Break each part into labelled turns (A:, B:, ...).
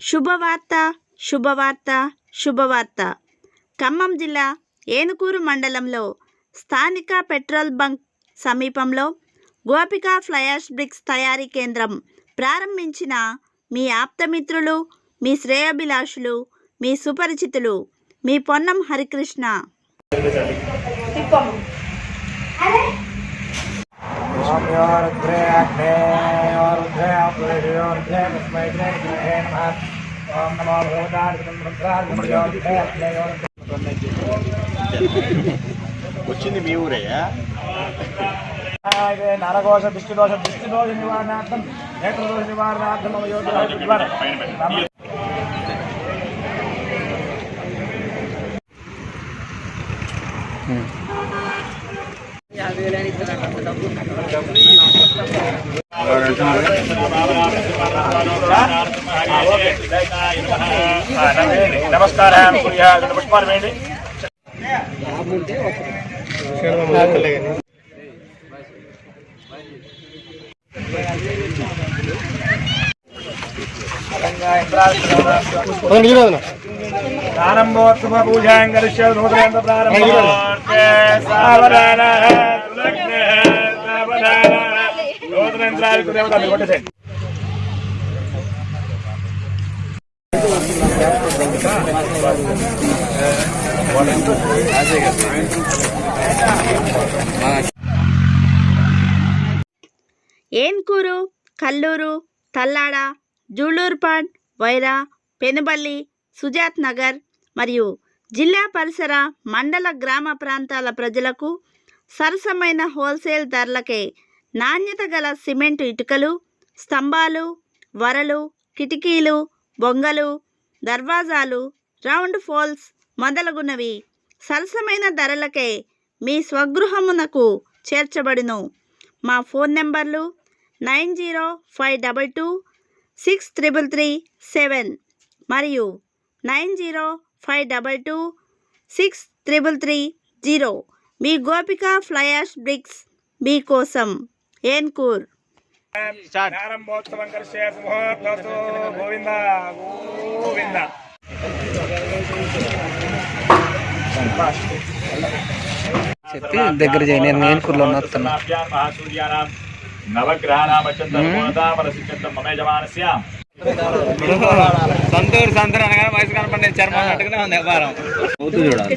A: శుభవార్త శుభవార్త శుభవార్త. ఖమ్మం జిల్లా ఏనుకూరు మండలంలో స్థానిక పెట్రోల్ బంక్ సమీపంలో గోపిక ఫ్లయాష్ బ్రిక్స్ తయారీ కేంద్రం ప్రారంభించిన మీ ఆప్తమిత్రులు మీ శ్రేయోభిలాషులు మీ సుపరిచితులు మీ పొన్నం హరికృష్ణ.
B: ఓంయోరుద్రే అగ్నే ఓరుద్రే అపురుషయోరుద్రే తస్మై శ్రీ గురువే నమః ఓం నమో భగవతాయ రుద్రాయ అగ్నే
C: వచ్చింది మీ ఊరయ్యా
B: నరఘోష దిష్టిదోష దిష్టిదోష నివారణార్థం నేత్రదోష నివారణార్థం మమ యోగ నమస్కారం. పుష్పాలు వేయండి. ప్రారంభోత్సవ పూజాం కరిష్య నూతన
A: ఏన్కూరు కల్లూరు తల్లాడ జూళూర్పాడ్ వైరా పెనుబల్లి సుజాత్ నగర్ మరియు జిల్లా పరిసర మండల గ్రామ ప్రాంతాల ప్రజలకు సరసమైన హోల్సేల్ ధరలకే నాణ్యత గల సిమెంట్ ఇటుకలు స్తంభాలు వరలు కిటికీలు బొంగలు దర్వాజాలు రౌండ్ ఫోల్స్ మొదలగునవి. సరసమైన ధరలకే మీ స్వగృహమునకు చేర్చబడును. మా ఫోన్ నెంబర్లు nine zero five double two six triple three seven మరియు nine zero five double two six triple three zero. మీ గోపిక ఫ్లయాష్ బ్రిక్స్ మీ కోసం. ఏన్కూర్.
D: చెప్పి దగ్గర చేయి నేను ఏనుకూరులో
B: యజమానస్య
D: సంతూరు సంతూరు అనగానే వయసు కనపడి చర్మం అట్టుకునే ఉంది వ్యవహారం చూడాలి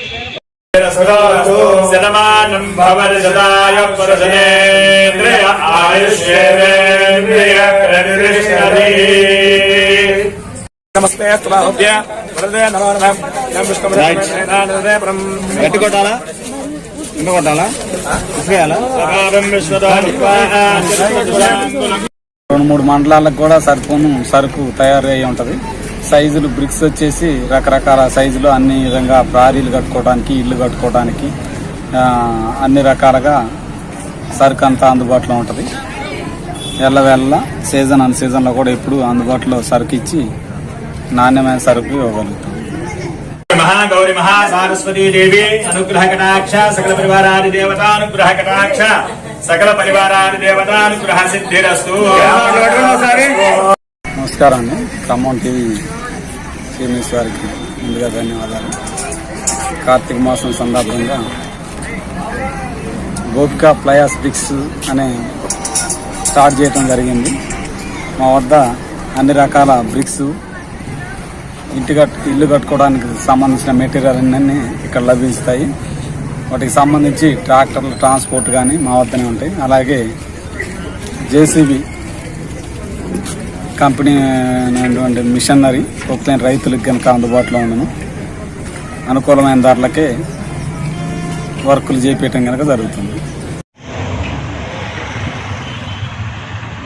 B: శతమానం భవతి శతాయ పురుషనేంద్రియ ఆయుష్యేంద్రియ నమస్తే స్తుభ్య వరదే నమో నమః యం విష్ణుమదే బ్రహ్మ
D: గట్టి కొట్టాలా ఇంకా కొట్టాలా ఇసుకేయాలా? రెండు మూడు మండలాలకు కూడా సరిపోను సరుకు తయారయ్యి ఉంటది. సైజులు బ్రిక్స్ వచ్చేసి రకరకాల సైజులు అన్ని విధంగా ప్రారీలు కట్టుకోవడానికి ఇల్లు కట్టుకోవడానికి ఆ, అన్ని రకాలుగా సరుకు అంతా అందుబాటులో ఉంటుంది. ఎల్లవెల్ల సీజన్ అన్ సీజన్లో కూడా ఎప్పుడు అందుబాటులో సరుకు ఇచ్చి నాణ్యమైన సరుకు ఇవ్వగలుగుతాం.
B: మహాగౌరి మహాసారస్వతీ దేవి అనుగ్రహ కటాక్ష సకల పరివారాది దేవతానుగ్రహ కటాక్ష సకల పరివారాది దేవతానుగ్రహ సిద్ధిరస్తు.
D: నమస్కారం అండి ఖమ్మం టీవీ శ్రీనివాస్ గారికి ముందుగా ధన్యవాదాలు. కార్తీక మాసం సందర్భంగా గోపికా ప్లయాస్ బ్రిక్స్ అనే స్టార్ట్ చేయడం జరిగింది. మా వద్ద అన్ని రకాల బ్రిక్స్ ఇంటి కట్ ఇల్లు కట్టుకోవడానికి సంబంధించిన మెటీరియల్ అన్నీ ఇక్కడ లభిస్తాయి. వాటికి సంబంధించి ట్రాక్టర్లు ట్రాన్స్పోర్ట్ కానీ మా వద్దనే ఉంటాయి. అలాగే జేసీబీ కంపెనీ అనేటువంటి మిషనరీ ప్రొక్లైన్ రైతులకు కనుక అందుబాటులో ఉండను అనుకూలమైన ధరలకే వర్కులు చేపేయటం కనుక జరుగుతుంది.